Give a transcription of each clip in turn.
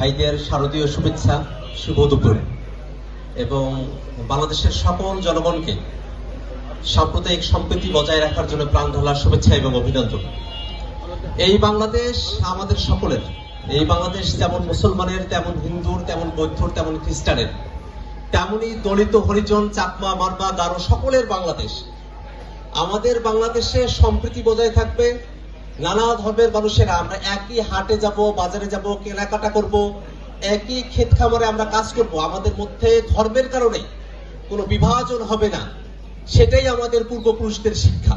ভাইদের শারদীয় শুভেচ্ছা শুভ দুপুর। এবং বাংলাদেশের সকল জনগণকে সাম্প্রদায়িক সম্প্রীতি বজায় রাখার জন্য প্রাণ ঢালার শুভেচ্ছা এবং অভিনন্দন। এই বাংলাদেশ আমাদের সকলের, এই বাংলাদেশ যেমন মুসলমানের, তেমন হিন্দুর, তেমন বৌদ্ধর, তেমন খ্রিস্টানের, তেমনি দলিত হরিজন, চাকমা, মারমা গারো সকলের বাংলাদেশ। আমাদের বাংলাদেশে সম্প্রীতি বজায় থাকবে নানা ধর্মের মানুষেরা আমরা একই হাটে যাব, বাজারে যাব, কেনাকাটা করব, একই ক্ষেত খামারে আমরা কাজ করব। আমাদের মধ্যে ধর্মের কারণে কোনো বিভাজন হবে না। সেটাই আমাদের পূর্বপুরুষদের শিক্ষা।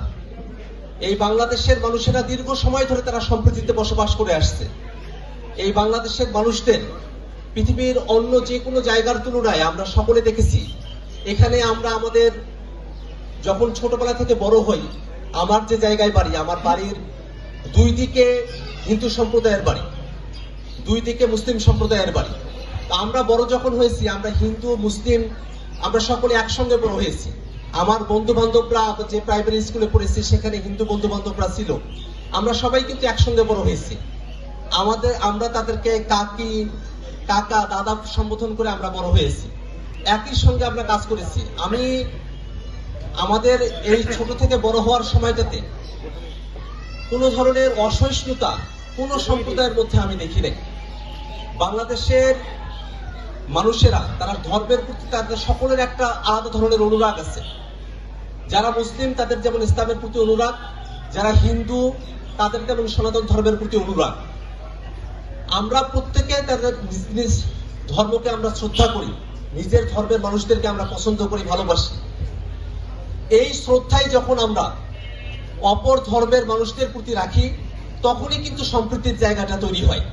এই বাংলাদেশের মানুষেরা দীর্ঘ সময় ধরে তারা সম্প্রীতিতে বসবাস করে আসছে। এই বাংলাদেশের মানুষদের পৃথিবীর অন্য যে কোনো জায়গার তুলনায় আমরা সকলে দেখেছি, এখানে আমরা আমাদের যখন ছোটবেলা থেকে বড় হই, আমার যে জায়গায় বাড়ি, আমার বাড়ির দুই দিকে হিন্দু সম্প্রদায়ের বাড়ি, দুই দিকে মুসলিম সম্প্রদায়ের বাড়ি। আমরা বড় যখন হয়েছি, আমরা হিন্দু, মুসলিম, আমরা সকলে একসঙ্গে বড় হয়েছি। আমার বন্ধু বান্ধবরা যে প্রাইমারি স্কুলে পড়েছি, সেখানে হিন্দু বন্ধু বান্ধবরা ছিল। আমরা সবাই কিন্তু একসঙ্গে বড় হয়েছি। আমাদের, আমরা তাদেরকে কাকি, কাকা, দাদা সম্বোধন করে আমরা বড় হয়েছি। একই সঙ্গে আমরা কাজ করেছি। আমি, আমাদের এই ছোট থেকে বড় হওয়ার সময়টাতে কোনো ধরনের অসহিষ্ণুতা, কোনো সম্প্রদায়ের মধ্যে আমি দেখি নাই। বাংলাদেশের মানুষেরা, তারা ধর্মের প্রতি তাদের সকলের একটা আলাদা ধরনের অনুরাগ আছে। যারা মুসলিম, তাদের যেমন ইসলামের প্রতি অনুরাগ, যারা হিন্দু, তাদের তেমন সনাতন ধর্মের প্রতি অনুরাগ। আমরা প্রত্যেকে তাদের নিজ নিজ ধর্মকে আমরা শ্রদ্ধা করি, নিজের ধর্মের মানুষদেরকে আমরা পছন্দ করি, ভালোবাসি। এই শ্রদ্ধায় যখন আমরা অপর ধর্মের মানুষদের প্রতি রাখি, তখনই কিন্তু সম্প্রীতির জায়গাটা তৈরি হয়।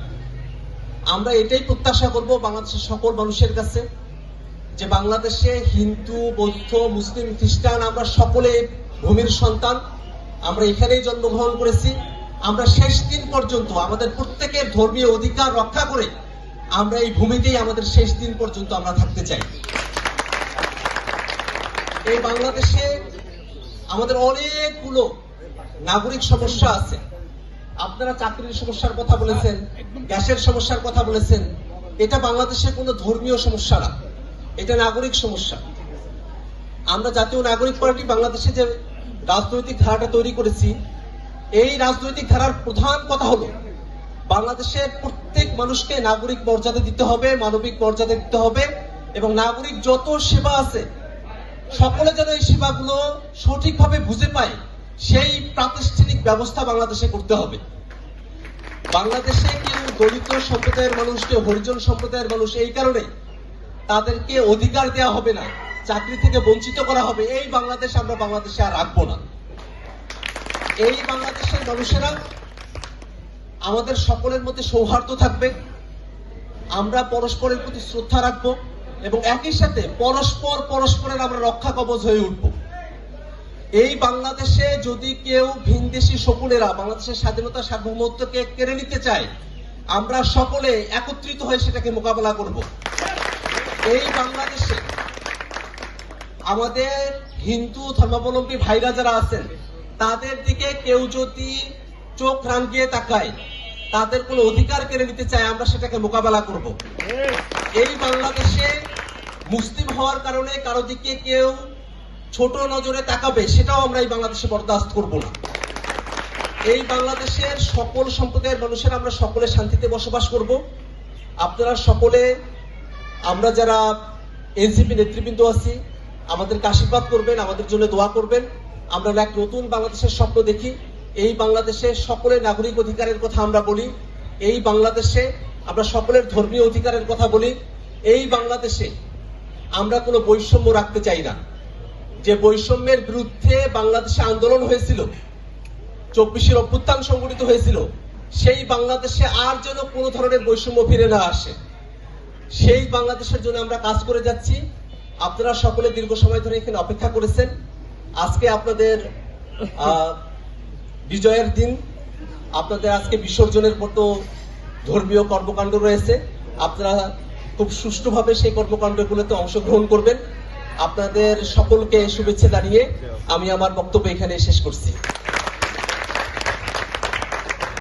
আমরা এটাই প্রত্যাশা করব বাংলাদেশের সকল মানুষের কাছে, যে বাংলাদেশে হিন্দু, বৌদ্ধ, মুসলিম, খ্রিস্টান, আমরা সকলে ভূমির সন্তান। আমরা এখানেই জন্মগ্রহণ করেছি। আমরা শেষ দিন পর্যন্ত আমাদের প্রত্যেকের ধর্মীয় অধিকার রক্ষা করে আমরা এই ভূমিতেই আমাদের শেষ দিন পর্যন্ত আমরা থাকতে চাই। এই বাংলাদেশে আমাদের অনেকগুলো নাগরিক সমস্যা আছে। আপনারা চাকরির সমস্যার কথা বলেছেন গ্যাসের সমস্যার কথা বলেছেন। এটা বাংলাদেশের কোনো ধর্মীয় সমস্যা না। এটা নাগরিক সমস্যা। আমরা জাতীয় নাগরিক পার্টি বাংলাদেশে যে রাজনৈতিক ধারাটা তৈরি করেছি এই রাজনৈতিক ধারার প্রধান কথা হলো বাংলাদেশের প্রত্যেক মানুষকে নাগরিক মর্যাদা দিতে হবে মানবিক মর্যাদা দিতে হবে এবং নাগরিক যত সেবা আছে সকলে যেন এই সেবাগুলো সঠিকভাবে বুঝে পায় সেই প্রাতিষ্ঠানিক ব্যবস্থা বাংলাদেশে করতে হবে। বাংলাদেশে কেউ দলিত সম্প্রদায়ের মানুষ, কেউ হরিজন সম্প্রদায়ের মানুষ এই কারণে তাদেরকে অধিকার দেওয়া হবে না, চাকরি থেকে বঞ্চিত করা হবে। এই বাংলাদেশ আমরা বাংলাদেশে আর রাখব না। এই বাংলাদেশের মানুষেরা আমাদের সকলের মধ্যে সৌহার্দ্য থাকবে। আমরা পরস্পরের প্রতি শ্রদ্ধা রাখব এবং একই সাথে পরস্পর পরস্পরের আমরা রক্ষা কবচ হয়ে উঠবো। এই বাংলাদেশে যদি কেউ ভিনদেশি শকুনেরা বাংলাদেশের স্বাধীনতা সার্বভৌমত্বকে কেড়ে নিতে চায়, আমরা সকলে একত্রিত হয়ে সেটাকে মোকাবেলা করব। এই বাংলাদেশে আমাদের হিন্দু ধর্মাবলম্বী ভাইরা যারা আছেন, তাদের দিকে কেউ যদি চোখ রাঙিয়ে তাকায়, তাদের কোনো অধিকার কেড়ে নিতে চায়, আমরা সেটাকে মোকাবেলা করব। এই বাংলাদেশে মুসলিম হওয়ার কারণে কারও দিকে কেউ ছোট নজরে তাকাবে, সেটাও আমরা এই বাংলাদেশে বরদাস্ত করব না। এই বাংলাদেশের সকল সম্প্রদায়ের মানুষের আমরা সকলে শান্তিতে বসবাস করব। আপনারা সকলে, আমরা যারা এনসিপি নেতৃবৃন্দ আছি, আমাদেরকে আশীর্বাদ করবেন, আমাদের জন্য দোয়া করবেন। আমরা এক নতুন বাংলাদেশের স্বপ্ন দেখি। এই বাংলাদেশে সকলের নাগরিক অধিকারের কথা আমরা বলি। এই বাংলাদেশে আমরা সকলের ধর্মীয় অধিকারের কথা বলি। এই বাংলাদেশে আমরা কোনো বৈষম্য রাখতে চাই না। যে বৈষম্যের বিরুদ্ধে বাংলাদেশে আন্দোলন হয়েছিল, চব্বিশের অভ্যুত্থান সংগঠিত হয়েছিল, সেই বাংলাদেশে আর যেন কোনো ধরনের বৈষম্য ফিরে না আসে। সেই বাংলাদেশের জন্য আমরা কাজ করে যাচ্ছি। আপনারা সকলে দীর্ঘ সময় ধরে এখানে অপেক্ষা করেছেন। আজকে আপনাদের বিজয়ের দিন। আপনাদের আজকে বিসর্জনের মতো ধর্মীয় কর্মকাণ্ড রয়েছে। আপনারা খুব সুষ্ঠুভাবে সেই কর্মকাণ্ডগুলোতে অংশগ্রহণ করবেন। আপনাদের সকলকে শুভেচ্ছা জানিয়ে আমি আমার বক্তব্য এখানে শেষ করছি।